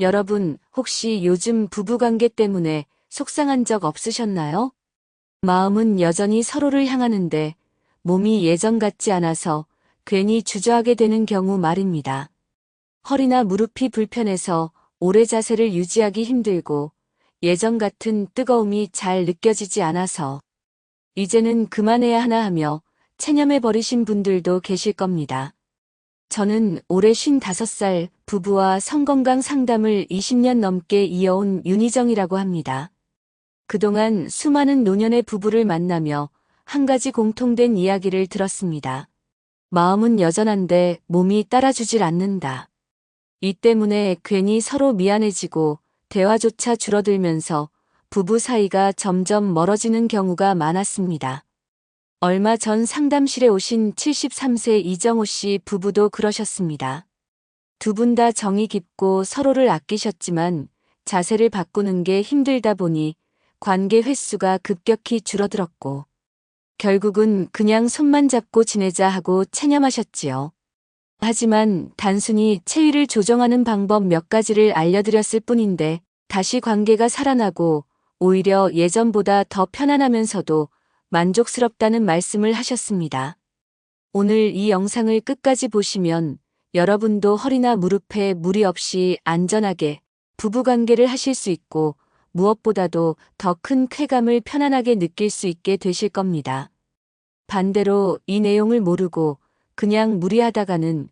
여러분, 혹시 요즘 부부관계 때문에 속상한 적 없으셨나요? 마음은 여전히 서로를 향하는데 몸이 예전 같지 않아서 괜히 주저하게 되는 경우 말입니다. 허리나 무릎이 불편해서 오래 자세를 유지하기 힘들고 예전 같은 뜨거움이 잘 느껴지지 않아서 이제는 그만해야 하나 하며 체념해 버리신 분들도 계실 겁니다. 저는 올해 55살 부부와 성건강 상담을 20년 넘게 이어온 윤희정이라고 합니다. 그동안 수많은 노년의 부부를 만나며 한 가지 공통된 이야기를 들었습니다. 마음은 여전한데 몸이 따라주질 않는다. 이 때문에 괜히 서로 미안해지고 대화조차 줄어들면서 부부 사이가 점점 멀어지는 경우가 많았습니다. 얼마 전 상담실에 오신 73세 이정호 씨 부부도 그러셨습니다. 두 분 다 정이 깊고 서로를 아끼셨지만 자세를 바꾸는 게 힘들다 보니 관계 횟수가 급격히 줄어들었고 결국은 그냥 손만 잡고 지내자 하고 체념하셨지요. 하지만 단순히 체위를 조정하는 방법 몇 가지를 알려드렸을 뿐인데 다시 관계가 살아나고 오히려 예전보다 더 편안하면서도 만족스럽다는 말씀을 하셨습니다. 오늘 이 영상을 끝까지 보시면 여러분도 허리나 무릎에 무리 없이 안전하게 부부관계를 하실 수 있고 무엇보다도 더 큰 쾌감을 편안하게 느낄 수 있게 되실 겁니다. 반대로 이 내용을 모르고 그냥 무리하다가는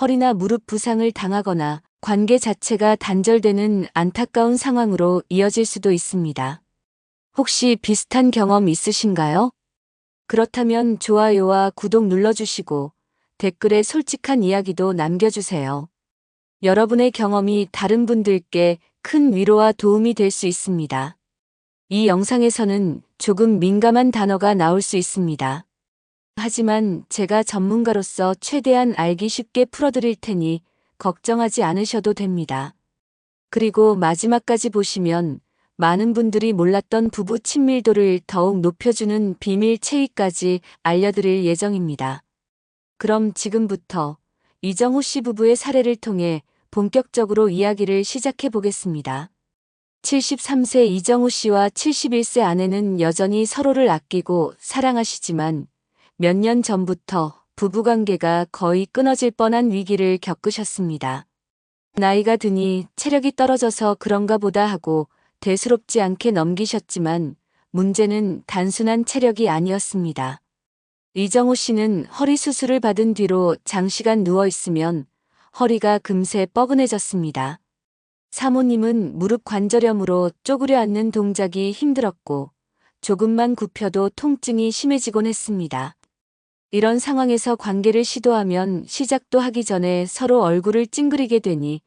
허리나 무릎 부상을 당하거나 관계 자체가 단절되는 안타까운 상황으로 이어질 수도 있습니다. 혹시 비슷한 경험 있으신가요? 그렇다면 좋아요와 구독 눌러주시고 댓글에 솔직한 이야기도 남겨주세요. 여러분의 경험이 다른 분들께 큰 위로와 도움이 될 수 있습니다. 이 영상에서는 조금 민감한 단어가 나올 수 있습니다. 하지만 제가 전문가로서 최대한 알기 쉽게 풀어드릴 테니 걱정하지 않으셔도 됩니다. 그리고 마지막까지 보시면 많은 분들이 몰랐던 부부 친밀도를 더욱 높여주는 비밀 체위까지 알려드릴 예정입니다. 그럼 지금부터 이정호 씨 부부의 사례를 통해 본격적으로 이야기를 시작해 보겠습니다. 73세 이정호 씨와 71세 아내는 여전히 서로를 아끼고 사랑하시지만 몇 년 전부터 부부관계가 거의 끊어질 뻔한 위기를 겪으셨습니다. 나이가 드니 체력이 떨어져서 그런가 보다 하고 대수롭지 않게 넘기셨지만 문제는 단순한 체력이 아니었습니다. 이정호 씨는 허리 수술을 받은 뒤로 장시간 누워 있으면 허리가 금세 뻐근해졌습니다. 사모님은 무릎 관절염으로 쪼그려 앉는 동작이 힘들었고 조금만 굽혀도 통증이 심해지곤 했습니다. 이런 상황에서 관계를 시도하면 시작도 하기 전에 서로 얼굴을 찡그리게 되니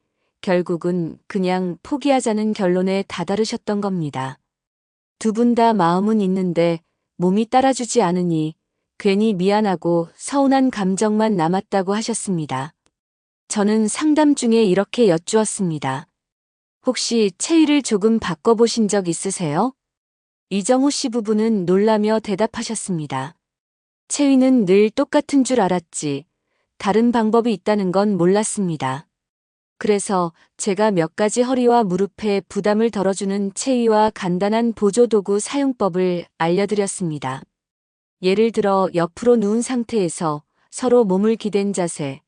결국은 그냥 포기하자는 결론에 다다르셨던 겁니다. 두 분 다 마음은 있는데 몸이 따라주지 않으니 괜히 미안하고 서운한 감정만 남았다고 하셨습니다. 저는 상담 중에 이렇게 여쭈었습니다. 혹시 체위를 조금 바꿔보신 적 있으세요? 이정호 씨 부부는 놀라며 대답하셨습니다. 체위는 늘 똑같은 줄 알았지. 다른 방법이 있다는 건 몰랐습니다. 그래서 제가 몇 가지 허리와 무릎에 부담을 덜어주는 체위와 간단한 보조도구 사용법을 알려드렸습니다. 예를 들어 옆으로 누운 상태에서 서로 몸을 기댄 자세,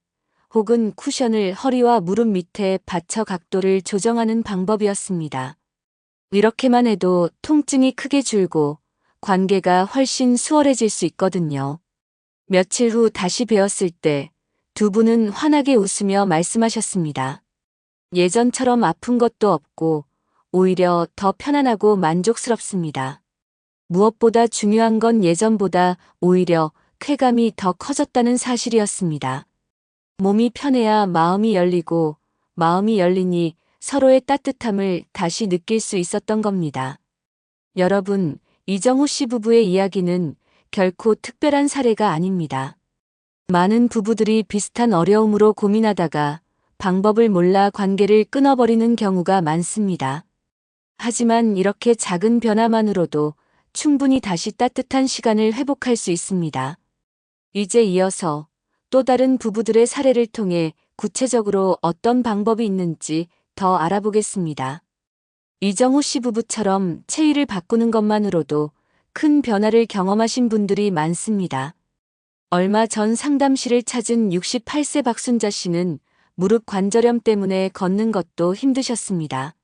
혹은 쿠션을 허리와 무릎 밑에 받쳐 각도를 조정하는 방법이었습니다. 이렇게만 해도 통증이 크게 줄고 관계가 훨씬 수월해질 수 있거든요. 며칠 후 다시 배웠을 때 두 분은 환하게 웃으며 말씀하셨습니다. 예전처럼 아픈 것도 없고 오히려 더 편안하고 만족스럽습니다. 무엇보다 중요한 건 예전보다 오히려 쾌감이 더 커졌다는 사실이었습니다. 몸이 편해야 마음이 열리고 마음이 열리니 서로의 따뜻함을 다시 느낄 수 있었던 겁니다. 여러분, 이정호 씨 부부의 이야기는 결코 특별한 사례가 아닙니다. 많은 부부들이 비슷한 어려움으로 고민하다가 방법을 몰라 관계를 끊어버리는 경우가 많습니다. 하지만 이렇게 작은 변화만으로도 충분히 다시 따뜻한 시간을 회복할 수 있습니다. 이제 이어서 또 다른 부부들의 사례를 통해 구체적으로 어떤 방법이 있는지 더 알아보겠습니다. 이정호 씨 부부처럼 체위를 바꾸는 것만으로도 큰 변화를 경험하신 분들이 많습니다. 얼마 전 상담실을 찾은 68세 박순자 씨는 무릎 관절염 때문에 걷는 것도 힘드셨습니다.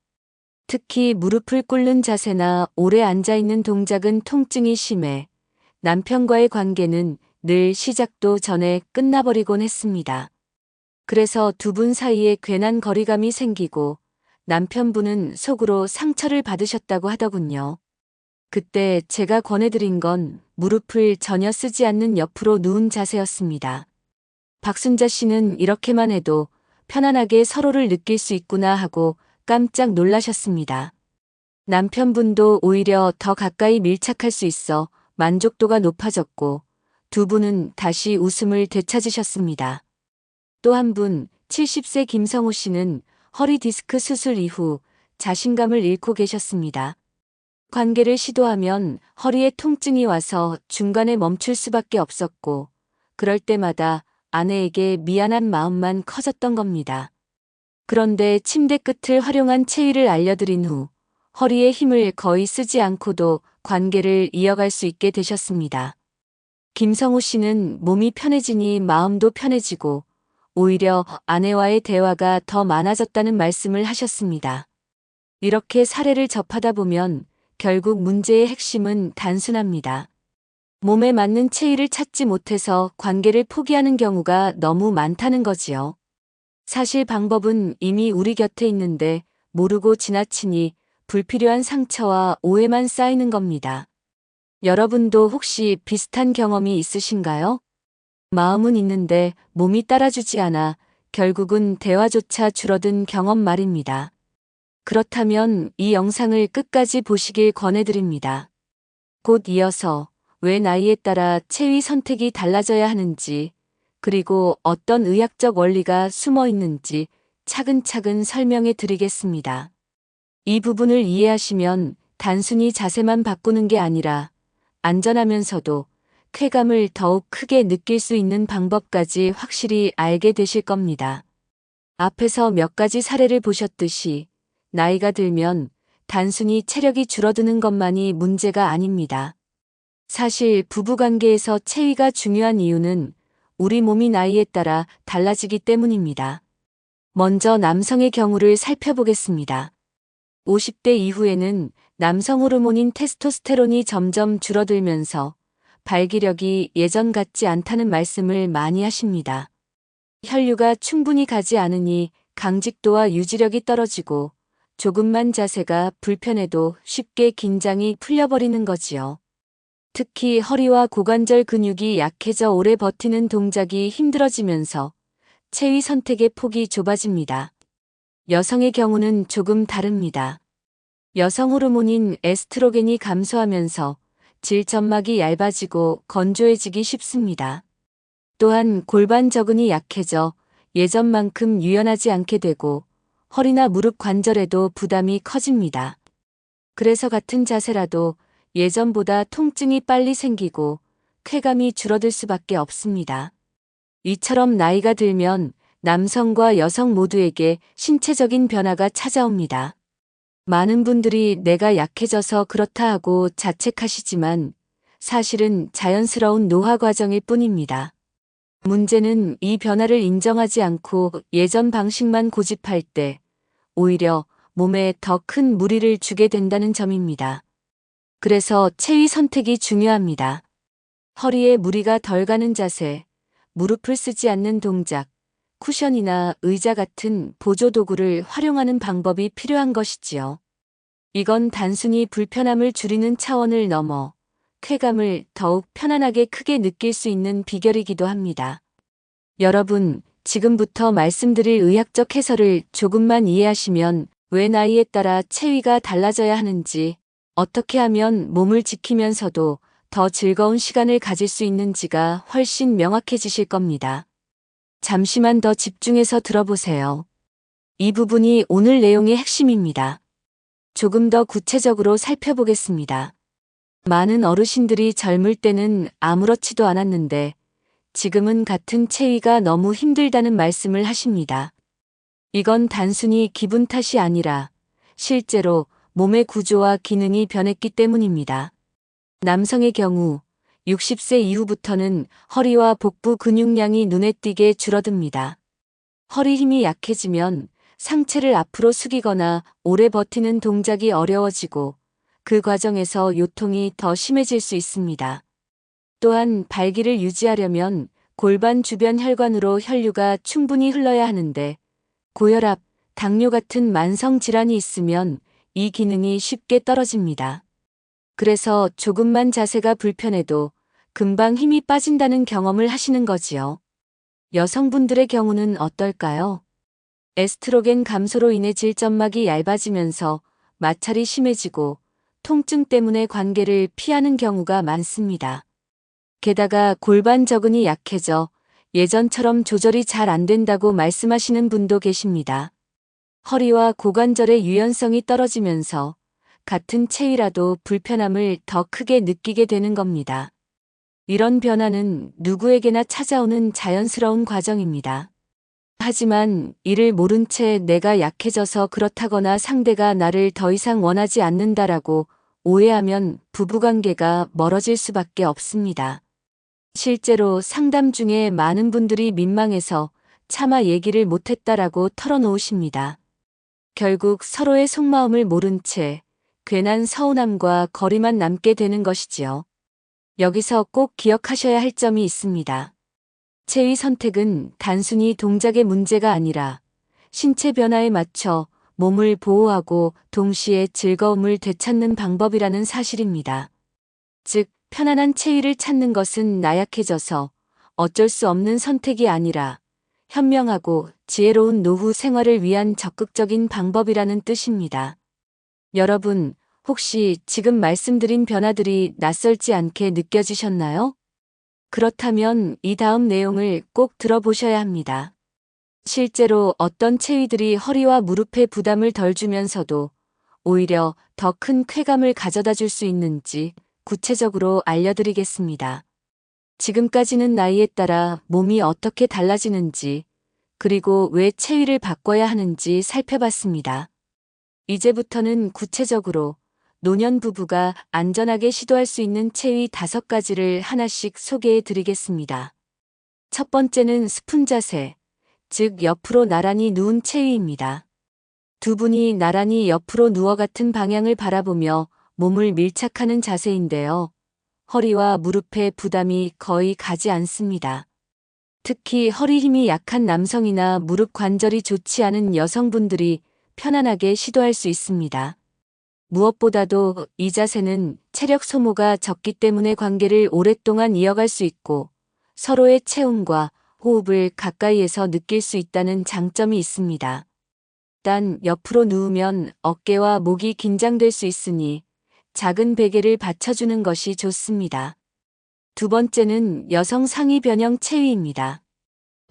특히 무릎을 꿇는 자세나 오래 앉아있는 동작은 통증이 심해 남편과의 관계는 늘 시작도 전에 끝나버리곤 했습니다. 그래서 두 분 사이에 괜한 거리감이 생기고 남편분은 속으로 상처를 받으셨다고 하더군요. 그때 제가 권해드린 건 무릎을 전혀 쓰지 않는 옆으로 누운 자세였습니다. 박순자 씨는 이렇게만 해도 편안하게 서로를 느낄 수 있구나 하고 깜짝 놀라셨습니다. 남편분도 오히려 더 가까이 밀착할 수 있어 만족도가 높아졌고 두 분은 다시 웃음을 되찾으셨습니다. 또 한 분, 70세 김성호 씨는 허리 디스크 수술 이후 자신감을 잃고 계셨습니다. 관계를 시도하면 허리에 통증이 와서 중간에 멈출 수밖에 없었고, 그럴 때마다 아내에게 미안한 마음만 커졌던 겁니다. 그런데 침대 끝을 활용한 체위를 알려드린 후 허리에 힘을 거의 쓰지 않고도 관계를 이어갈 수 있게 되셨습니다. 김성우 씨는 몸이 편해지니 마음도 편해지고 오히려 아내와의 대화가 더 많아졌다는 말씀을 하셨습니다. 이렇게 사례를 접하다 보면 결국 문제의 핵심은 단순합니다. 몸에 맞는 체위를 찾지 못해서 관계를 포기하는 경우가 너무 많다는 거지요. 사실 방법은 이미 우리 곁에 있는데 모르고 지나치니 불필요한 상처와 오해만 쌓이는 겁니다. 여러분도 혹시 비슷한 경험이 있으신가요? 마음은 있는데 몸이 따라주지 않아 결국은 대화조차 줄어든 경험 말입니다. 그렇다면 이 영상을 끝까지 보시길 권해드립니다. 곧 이어서 왜 나이에 따라 체위 선택이 달라져야 하는지, 그리고 어떤 의학적 원리가 숨어 있는지 차근차근 설명해 드리겠습니다. 이 부분을 이해하시면 단순히 자세만 바꾸는 게 아니라 안전하면서도 쾌감을 더욱 크게 느낄 수 있는 방법까지 확실히 알게 되실 겁니다. 앞에서 몇 가지 사례를 보셨듯이 나이가 들면 단순히 체력이 줄어드는 것만이 문제가 아닙니다. 사실 부부관계에서 체위가 중요한 이유는 우리 몸이 나이에 따라 달라지기 때문입니다. 먼저 남성의 경우를 살펴보겠습니다. 50대 이후에는 남성 호르몬인 테스토스테론이 점점 줄어들면서 발기력이 예전 같지 않다는 말씀을 많이 하십니다. 혈류가 충분히 가지 않으니 강직도와 유지력이 떨어지고 조금만 자세가 불편해도 쉽게 긴장이 풀려버리는 거지요. 특히 허리와 고관절 근육이 약해져 오래 버티는 동작이 힘들어지면서 체위 선택의 폭이 좁아집니다. 여성의 경우는 조금 다릅니다. 여성 호르몬인 에스트로겐이 감소하면서 질점막이 얇아지고 건조해지기 쉽습니다. 또한 골반 저근이 약해져 예전만큼 유연하지 않게 되고 허리나 무릎 관절에도 부담이 커집니다. 그래서 같은 자세라도 예전보다 통증이 빨리 생기고 쾌감이 줄어들 수밖에 없습니다. 이처럼 나이가 들면 남성과 여성 모두에게 신체적인 변화가 찾아옵니다. 많은 분들이 내가 약해져서 그렇다 하고 자책하시지만 사실은 자연스러운 노화 과정일 뿐입니다. 문제는 이 변화를 인정하지 않고 예전 방식만 고집할 때 오히려 몸에 더 큰 무리를 주게 된다는 점입니다. 그래서 체위 선택이 중요합니다. 허리에 무리가 덜 가는 자세, 무릎을 쓰지 않는 동작, 쿠션이나 의자 같은 보조도구를 활용하는 방법이 필요한 것이지요. 이건 단순히 불편함을 줄이는 차원을 넘어 쾌감을 더욱 편안하게 크게 느낄 수 있는 비결이기도 합니다. 여러분, 지금부터 말씀드릴 의학적 해설을 조금만 이해하시면 왜 나이에 따라 체위가 달라져야 하는지 어떻게 하면 몸을 지키면서도 더 즐거운 시간을 가질 수 있는지가 훨씬 명확해지실 겁니다. 잠시만 더 집중해서 들어보세요. 이 부분이 오늘 내용의 핵심입니다. 조금 더 구체적으로 살펴보겠습니다. 많은 어르신들이 젊을 때는 아무렇지도 않았는데 지금은 같은 체위가 너무 힘들다는 말씀을 하십니다. 이건 단순히 기분 탓이 아니라 실제로 몸의 구조와 기능이 변했기 때문입니다. 남성의 경우 60세 이후부터는 허리와 복부 근육량이 눈에 띄게 줄어듭니다. 허리 힘이 약해지면 상체를 앞으로 숙이거나 오래 버티는 동작이 어려워지고 그 과정에서 요통이 더 심해질 수 있습니다. 또한 발기를 유지하려면 골반 주변 혈관으로 혈류가 충분히 흘러야 하는데 고혈압, 당뇨 같은 만성 질환이 있으면 이 기능이 쉽게 떨어집니다. 그래서 조금만 자세가 불편해도 금방 힘이 빠진다는 경험을 하시는 거지요. 여성분들의 경우는 어떨까요? 에스트로겐 감소로 인해 질점막이 얇아지면서 마찰이 심해지고 통증 때문에 관계를 피하는 경우가 많습니다. 게다가 골반 저근이 약해져 예전처럼 조절이 잘 안 된다고 말씀하시는 분도 계십니다. 허리와 고관절의 유연성이 떨어지면서 같은 체위라도 불편함을 더 크게 느끼게 되는 겁니다. 이런 변화는 누구에게나 찾아오는 자연스러운 과정입니다. 하지만 이를 모른 채 내가 약해져서 그렇다거나 상대가 나를 더 이상 원하지 않는다라고 오해하면 부부관계가 멀어질 수밖에 없습니다. 실제로 상담 중에 많은 분들이 민망해서 차마 얘기를 못했다라고 털어놓으십니다. 결국 서로의 속마음을 모른 채 괜한 서운함과 거리만 남게 되는 것이지요. 여기서 꼭 기억하셔야 할 점이 있습니다. 체위 선택은 단순히 동작의 문제가 아니라 신체 변화에 맞춰 몸을 보호하고 동시에 즐거움을 되찾는 방법이라는 사실입니다. 즉, 편안한 체위를 찾는 것은 나약해져서 어쩔 수 없는 선택이 아니라 현명하고 지혜로운 노후 생활을 위한 적극적인 방법이라는 뜻입니다. 여러분, 혹시 지금 말씀드린 변화들이 낯설지 않게 느껴지셨나요? 그렇다면 이 다음 내용을 꼭 들어보셔야 합니다. 실제로 어떤 체위들이 허리와 무릎에 부담을 덜 주면서도 오히려 더 큰 쾌감을 가져다 줄 수 있는지 구체적으로 알려드리겠습니다. 지금까지는 나이에 따라 몸이 어떻게 달라지는지 그리고 왜 체위를 바꿔야 하는지 살펴봤습니다. 이제부터는 구체적으로 노년 부부가 안전하게 시도할 수 있는 체위 다섯 가지를 하나씩 소개해 드리겠습니다. 첫 번째는 스푼 자세, 즉 옆으로 나란히 누운 체위입니다. 두 분이 나란히 옆으로 누워 같은 방향을 바라보며 몸을 밀착하는 자세인데요. 허리와 무릎에 부담이 거의 가지 않습니다. 특히 허리 힘이 약한 남성이나 무릎 관절이 좋지 않은 여성분들이 편안하게 시도할 수 있습니다. 무엇보다도 이 자세는 체력 소모가 적기 때문에 관계를 오랫동안 이어갈 수 있고 서로의 체온과 호흡을 가까이에서 느낄 수 있다는 장점이 있습니다. 단 옆으로 누우면 어깨와 목이 긴장될 수 있으니 작은 베개를 받쳐주는 것이 좋습니다. 두 번째는 여성 상의 변형 체위입니다.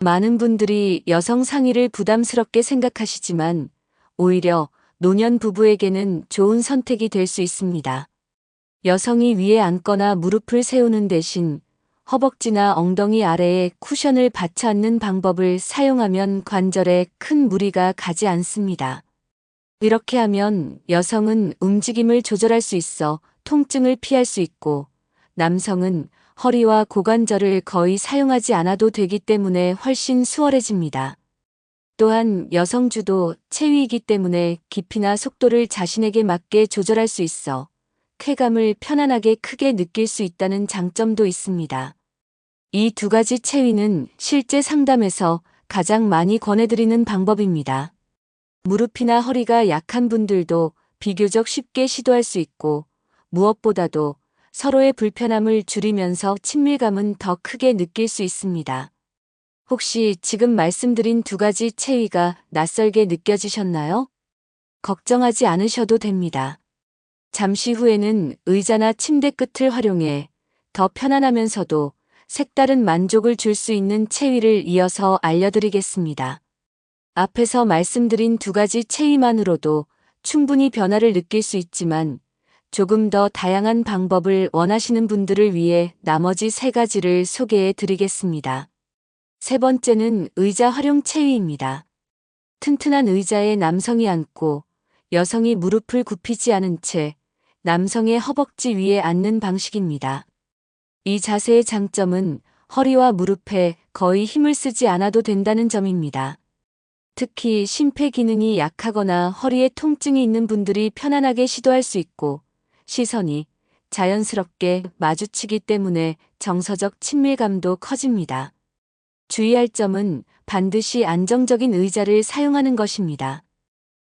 많은 분들이 여성 상의를 부담스럽게 생각하시지만 오히려 노년 부부에게는 좋은 선택이 될 수 있습니다. 여성이 위에 앉거나 무릎을 세우는 대신 허벅지나 엉덩이 아래에 쿠션을 받쳐 앉는 방법을 사용하면 관절에 큰 무리가 가지 않습니다. 이렇게 하면 여성은 움직임을 조절할 수 있어 통증을 피할 수 있고 남성은 허리와 고관절을 거의 사용하지 않아도 되기 때문에 훨씬 수월해집니다. 또한 여성주도 체위이기 때문에 깊이나 속도를 자신에게 맞게 조절할 수 있어 쾌감을 편안하게 크게 느낄 수 있다는 장점도 있습니다. 이 두 가지 체위는 실제 상담에서 가장 많이 권해드리는 방법입니다. 무릎이나 허리가 약한 분들도 비교적 쉽게 시도할 수 있고 무엇보다도 서로의 불편함을 줄이면서 친밀감은 더 크게 느낄 수 있습니다. 혹시 지금 말씀드린 두 가지 체위가 낯설게 느껴지셨나요? 걱정하지 않으셔도 됩니다. 잠시 후에는 의자나 침대 끝을 활용해 더 편안하면서도 색다른 만족을 줄 수 있는 체위를 이어서 알려드리겠습니다. 앞에서 말씀드린 두 가지 체위만으로도 충분히 변화를 느낄 수 있지만 조금 더 다양한 방법을 원하시는 분들을 위해 나머지 세 가지를 소개해 드리겠습니다. 세 번째는 의자 활용 체위입니다. 튼튼한 의자에 남성이 앉고 여성이 무릎을 굽히지 않은 채 남성의 허벅지 위에 앉는 방식입니다. 이 자세의 장점은 허리와 무릎에 거의 힘을 쓰지 않아도 된다는 점입니다. 특히 심폐 기능이 약하거나 허리에 통증이 있는 분들이 편안하게 시도할 수 있고 시선이 자연스럽게 마주치기 때문에 정서적 친밀감도 커집니다. 주의할 점은 반드시 안정적인 의자를 사용하는 것입니다.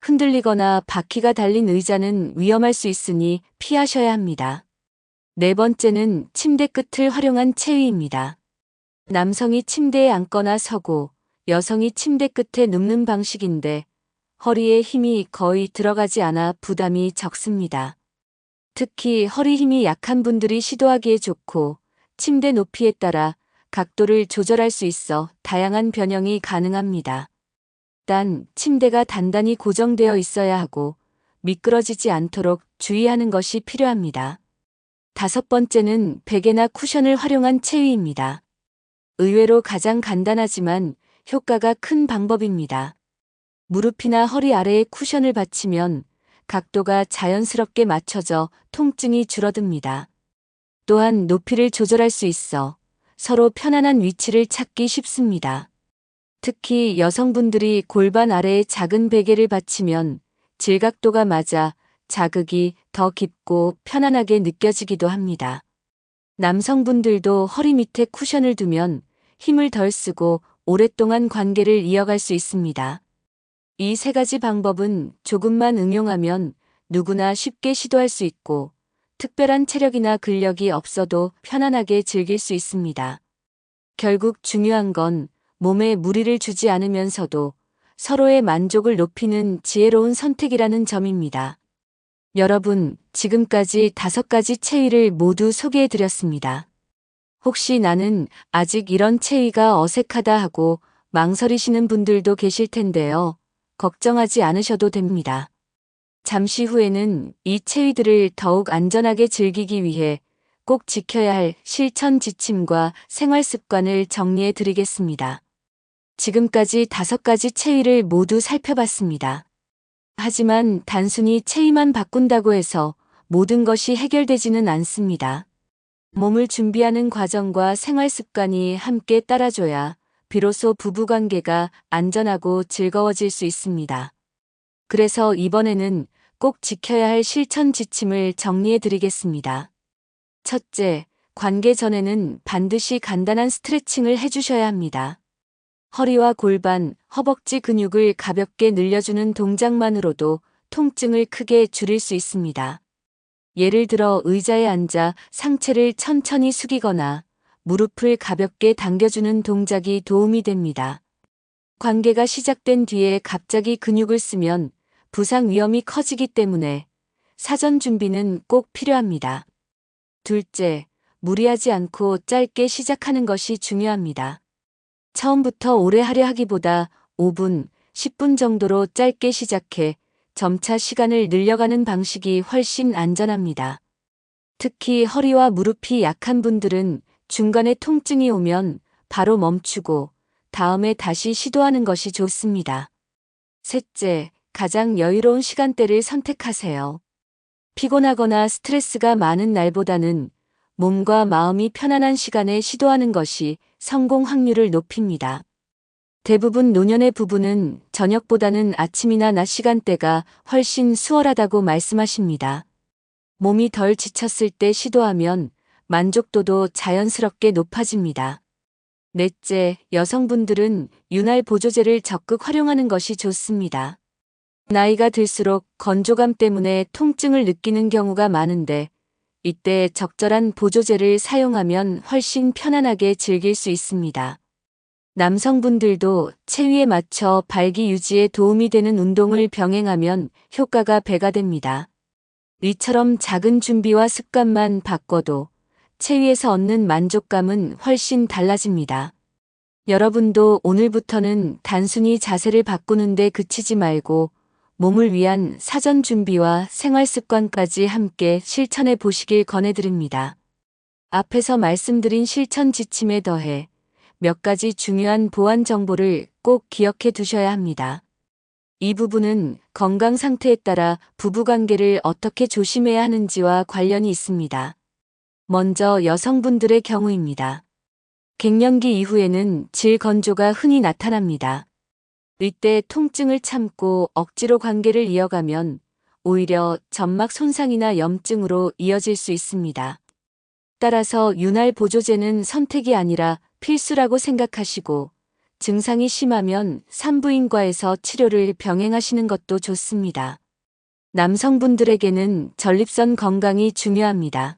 흔들리거나 바퀴가 달린 의자는 위험할 수 있으니 피하셔야 합니다. 네 번째는 침대 끝을 활용한 체위입니다. 남성이 침대에 앉거나 서고 여성이 침대 끝에 눕는 방식인데 허리에 힘이 거의 들어가지 않아 부담이 적습니다. 특히 허리 힘이 약한 분들이 시도하기에 좋고 침대 높이에 따라 각도를 조절할 수 있어 다양한 변형이 가능합니다. 단 침대가 단단히 고정되어 있어야 하고 미끄러지지 않도록 주의하는 것이 필요합니다. 다섯 번째는 베개나 쿠션을 활용한 체위입니다. 의외로 가장 간단하지만 효과가 큰 방법입니다. 무릎이나 허리 아래에 쿠션을 받치면 각도가 자연스럽게 맞춰져 통증이 줄어듭니다. 또한 높이를 조절할 수 있어 서로 편안한 위치를 찾기 쉽습니다. 특히 여성분들이 골반 아래에 작은 베개를 받치면 질각도가 맞아 자극이 더 깊고 편안하게 느껴지기도 합니다. 남성분들도 허리 밑에 쿠션을 두면 힘을 덜 쓰고 오랫동안 관계를 이어갈 수 있습니다. 이 세 가지 방법은 조금만 응용하면 누구나 쉽게 시도할 수 있고 특별한 체력이나 근력이 없어도 편안하게 즐길 수 있습니다. 결국 중요한 건 몸에 무리를 주지 않으면서도 서로의 만족을 높이는 지혜로운 선택이라는 점입니다. 여러분, 지금까지 다섯 가지 체위를 모두 소개해 드렸습니다. 혹시 나는 아직 이런 체위가 어색하다 하고 망설이시는 분들도 계실 텐데요. 걱정하지 않으셔도 됩니다. 잠시 후에는 이 체위들을 더욱 안전하게 즐기기 위해 꼭 지켜야 할 실천 지침과 생활 습관을 정리해 드리겠습니다. 지금까지 다섯 가지 체위를 모두 살펴봤습니다. 하지만 단순히 체위만 바꾼다고 해서 모든 것이 해결되지는 않습니다. 몸을 준비하는 과정과 생활 습관이 함께 따라줘야 비로소 부부관계가 안전하고 즐거워질 수 있습니다. 그래서 이번에는 꼭 지켜야 할 실천 지침을 정리해 드리겠습니다. 첫째, 관계 전에는 반드시 간단한 스트레칭을 해주셔야 합니다. 허리와 골반, 허벅지 근육을 가볍게 늘려주는 동작만으로도 통증을 크게 줄일 수 있습니다. 예를 들어 의자에 앉아 상체를 천천히 숙이거나 무릎을 가볍게 당겨주는 동작이 도움이 됩니다. 관계가 시작된 뒤에 갑자기 근육을 쓰면 부상 위험이 커지기 때문에 사전 준비는 꼭 필요합니다. 둘째, 무리하지 않고 짧게 시작하는 것이 중요합니다. 처음부터 오래 하려 하기보다 5분, 10분 정도로 짧게 시작해 점차 시간을 늘려가는 방식이 훨씬 안전합니다. 특히 허리와 무릎이 약한 분들은 중간에 통증이 오면 바로 멈추고 다음에 다시 시도하는 것이 좋습니다. 셋째, 가장 여유로운 시간대를 선택하세요. 피곤하거나 스트레스가 많은 날보다는 몸과 마음이 편안한 시간에 시도하는 것이 성공 확률을 높입니다. 대부분 노년의 부부는 저녁보다는 아침이나 낮 시간대가 훨씬 수월하다고 말씀하십니다. 몸이 덜 지쳤을 때 시도하면 만족도도 자연스럽게 높아집니다. 넷째, 여성분들은 윤활 보조제를 적극 활용하는 것이 좋습니다. 나이가 들수록 건조감 때문에 통증을 느끼는 경우가 많은데 이때 적절한 보조제를 사용하면 훨씬 편안하게 즐길 수 있습니다. 남성분들도 체위에 맞춰 발기 유지에 도움이 되는 운동을 병행하면 효과가 배가 됩니다. 이처럼 작은 준비와 습관만 바꿔도 체위에서 얻는 만족감은 훨씬 달라집니다. 여러분도 오늘부터는 단순히 자세를 바꾸는데 그치지 말고 몸을 위한 사전 준비와 생활 습관까지 함께 실천해 보시길 권해드립니다. 앞에서 말씀드린 실천 지침에 더해 몇 가지 중요한 보안 정보를 꼭 기억해 두셔야 합니다. 이 부분은 건강 상태에 따라 부부관계를 어떻게 조심해야 하는지와 관련이 있습니다. 먼저 여성분들의 경우입니다. 갱년기 이후에는 질 건조가 흔히 나타납니다. 이때 통증을 참고 억지로 관계를 이어가면 오히려 점막 손상이나 염증으로 이어질 수 있습니다. 따라서 윤활 보조제는 선택이 아니라 필수라고 생각하시고 증상이 심하면 산부인과에서 치료를 병행하시는 것도 좋습니다. 남성분들에게는 전립선 건강이 중요합니다.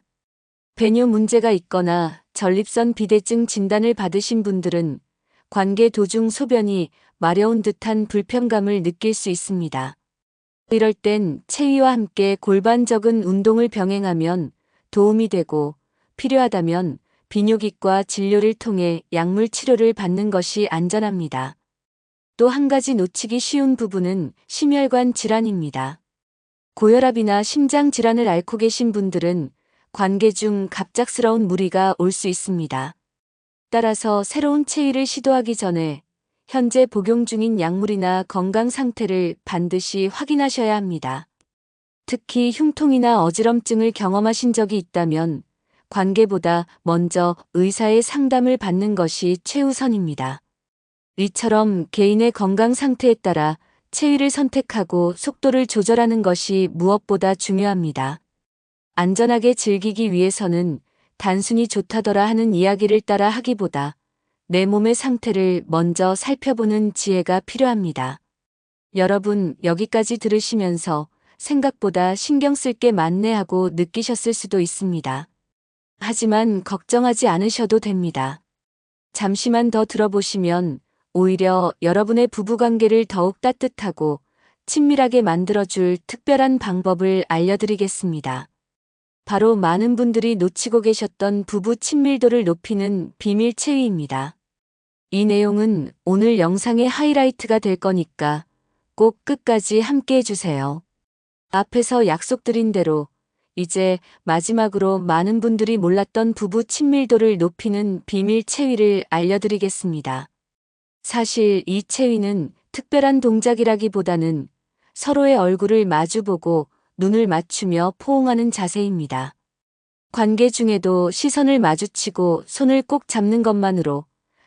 배뇨 문제가 있거나 전립선 비대증 진단을 받으신 분들은 관계 도중 소변이 마려운 듯한 불편감을 느낄 수 있습니다. 이럴 땐 체위와 함께 골반적인 운동을 병행하면 도움이 되고 필요하다면 비뇨기과 진료를 통해 약물 치료를 받는 것이 안전합니다. 또 한 가지 놓치기 쉬운 부분은 심혈관 질환입니다. 고혈압이나 심장 질환을 앓고 계신 분들은 관계 중 갑작스러운 무리가 올 수 있습니다. 따라서 새로운 체위를 시도하기 전에 현재 복용 중인 약물이나 건강 상태를 반드시 확인하셔야 합니다. 특히 흉통이나 어지럼증을 경험하신 적이 있다면 관계보다 먼저 의사의 상담을 받는 것이 최우선입니다. 이처럼 개인의 건강 상태에 따라 체위를 선택하고 속도를 조절하는 것이 무엇보다 중요합니다. 안전하게 즐기기 위해서는 단순히 좋다더라 하는 이야기를 따라 하기보다 내 몸의 상태를 먼저 살펴보는 지혜가 필요합니다. 여러분, 여기까지 들으시면서 생각보다 신경 쓸 게 많네 하고 느끼셨을 수도 있습니다. 하지만 걱정하지 않으셔도 됩니다. 잠시만 더 들어보시면 오히려 여러분의 부부관계를 더욱 따뜻하고 친밀하게 만들어줄 특별한 방법을 알려드리겠습니다. 바로 많은 분들이 놓치고 계셨던 부부 친밀도를 높이는 비밀 체위입니다. 이 내용은 오늘 영상의 하이라이트가 될 거니까 꼭 끝까지 함께 해주세요. 앞에서 약속드린 대로 이제 마지막으로 많은 분들이 몰랐던 부부 친밀도를 높이는 비밀 체위를 알려드리겠습니다. 사실 이 체위는 특별한 동작이라기보다는 서로의 얼굴을 마주보고 눈을 맞추며 포옹하는 자세입니다. 관계 중에도 시선을 마주치고 손을 꼭 잡는 것만으로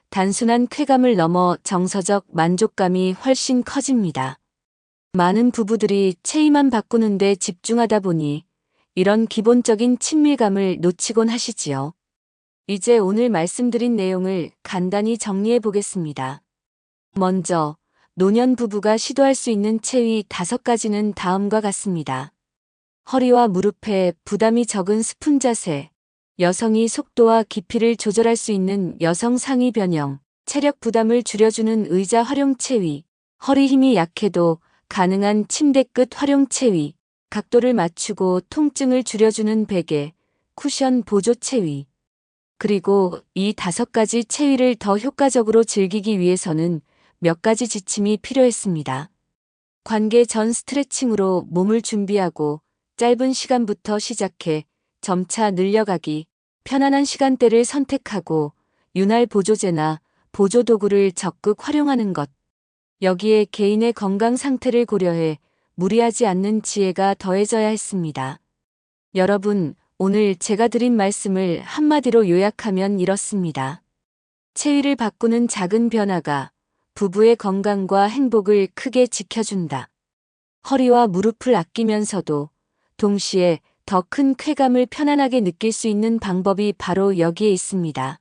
단순한 쾌감을 넘어 정서적 만족감이 훨씬 커집니다. 많은 부부들이 체위만 바꾸는데 집중하다 보니 이런 기본적인 친밀감을 놓치곤 하시지요. 이제 오늘 말씀드린 내용을 간단히 정리해 보겠습니다. 먼저, 노년 부부가 시도할 수 있는 체위 다섯 가지는 다음과 같습니다. 허리와 무릎에 부담이 적은 스푼 자세, 여성이 속도와 깊이를 조절할 수 있는 여성 상의 변형, 체력 부담을 줄여주는 의자 활용 체위, 허리 힘이 약해도 가능한 침대 끝 활용 체위, 각도를 맞추고 통증을 줄여주는 베개, 쿠션 보조 체위. 그리고 이 다섯 가지 체위를 더 효과적으로 즐기기 위해서는 몇 가지 지침이 필요했습니다. 관계 전 스트레칭으로 몸을 준비하고 짧은 시간부터 시작해 점차 늘려가기, 편안한 시간대를 선택하고 윤활 보조제나 보조도구를 적극 활용하는 것. 여기에 개인의 건강 상태를 고려해 무리하지 않는 지혜가 더해져야 했습니다. 여러분, 오늘 제가 드린 말씀을 한마디로 요약하면 이렇습니다. 체위를 바꾸는 작은 변화가 부부의 건강과 행복을 크게 지켜준다. 허리와 무릎을 아끼면서도 동시에 더 큰 쾌감을 편안하게 느낄 수 있는 방법이 바로 여기에 있습니다.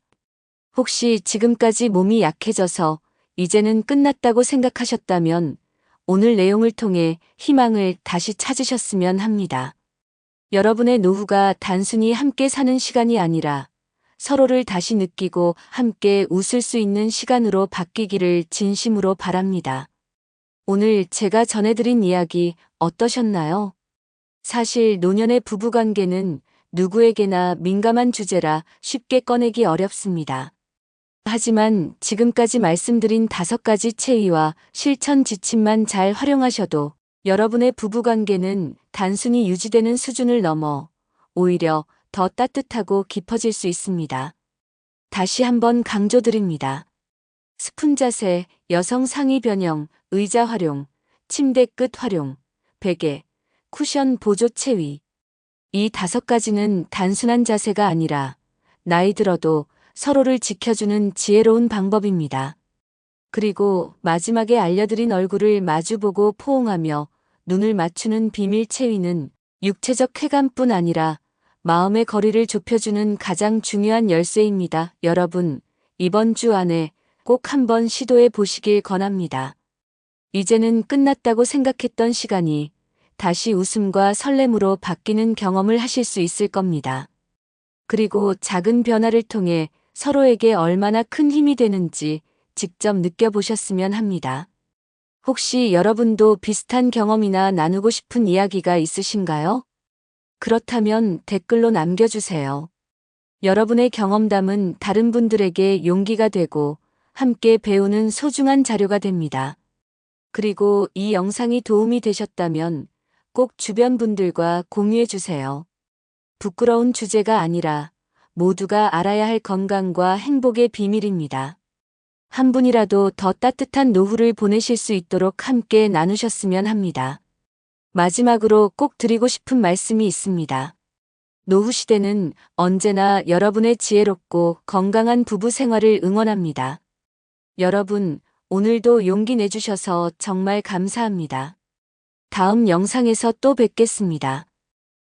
혹시 지금까지 몸이 약해져서 이제는 끝났다고 생각하셨다면 오늘 내용을 통해 희망을 다시 찾으셨으면 합니다. 여러분의 노후가 단순히 함께 사는 시간이 아니라 서로를 다시 느끼고 함께 웃을 수 있는 시간으로 바뀌기를 진심으로 바랍니다. 오늘 제가 전해드린 이야기 어떠셨나요? 사실 노년의 부부관계는 누구에게나 민감한 주제라 쉽게 꺼내기 어렵습니다. 하지만 지금까지 말씀드린 다섯 가지 체위와 실천 지침만 잘 활용하셔도 여러분의 부부관계는 단순히 유지되는 수준을 넘어 오히려 더 따뜻하고 깊어질 수 있습니다. 다시 한번 강조드립니다. 스푼 자세, 여성 상의 변형, 의자 활용, 침대 끝 활용, 베개, 쿠션 보조 체위. 이 다섯 가지는 단순한 자세가 아니라 나이 들어도 서로를 지켜주는 지혜로운 방법입니다. 그리고 마지막에 알려드린 얼굴을 마주보고 포옹하며 눈을 맞추는 비밀 체위는 육체적 쾌감뿐 아니라 마음의 거리를 좁혀주는 가장 중요한 열쇠입니다. 여러분, 이번 주 안에 꼭 한번 시도해 보시길 권합니다. 이제는 끝났다고 생각했던 시간이 다시 웃음과 설렘으로 바뀌는 경험을 하실 수 있을 겁니다. 그리고 작은 변화를 통해 서로에게 얼마나 큰 힘이 되는지 직접 느껴보셨으면 합니다. 혹시 여러분도 비슷한 경험이나 나누고 싶은 이야기가 있으신가요? 그렇다면 댓글로 남겨주세요. 여러분의 경험담은 다른 분들에게 용기가 되고 함께 배우는 소중한 자료가 됩니다. 그리고 이 영상이 도움이 되셨다면 꼭 주변 분들과 공유해 주세요. 부끄러운 주제가 아니라 모두가 알아야 할 건강과 행복의 비밀입니다. 한 분이라도 더 따뜻한 노후를 보내실 수 있도록 함께 나누셨으면 합니다. 마지막으로 꼭 드리고 싶은 말씀이 있습니다. 노후 시대는 언제나 여러분의 지혜롭고 건강한 부부 생활을 응원합니다. 여러분, 오늘도 용기 내주셔서 정말 감사합니다. 다음 영상에서 또 뵙겠습니다.